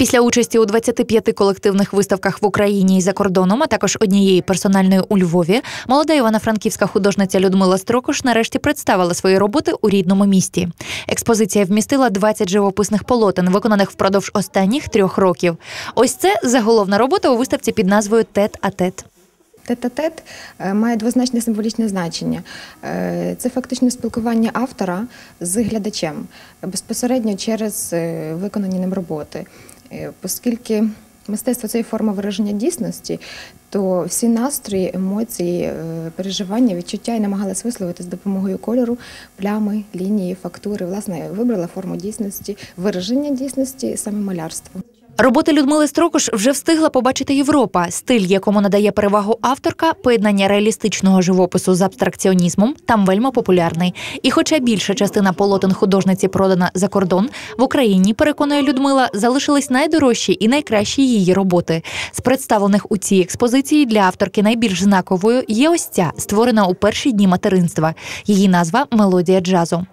Після участі у 25 колективних виставках в Україні і за кордоном, а також однієї персональної у Львові, молода івано-франківська художниця Людмила Строкош нарешті представила свої роботи у рідному місті. Експозиція вмістила 20 живописних полотен, виконаних впродовж останніх трьох років. Ось це заголовна робота у виставці під назвою Тет а тет. Тет-а-тет е, має двозначне символічне значення. Е, Це фактично спілкування автора з глядачем безпосередньо через е, виконані ним роботи. Е, Оскільки мистецтво це є форма вираження дійсності, то всі настрої, емоції, е, переживання, відчуття я намагалась висловити з допомогою кольору, плями, лінії, фактури. Власне, вибрала форму дійсності, вираження дійсності саме малярство. Роботи Людмили Строкош вже встигла побачити Європа. Стиль, якому надає перевагу авторка, поєднання реалістичного живопису з абстракціонізмом, там вельми популярний. І хоча більша частина полотен художниці продана за кордон, в Україні, переконує Людмила, залишились найдорожчі і найкращі її роботи. З представлених у цій експозиції для авторки найбільш знаковою є ось ця, створена у перші дні материнства. Її назва Мелодія джазу.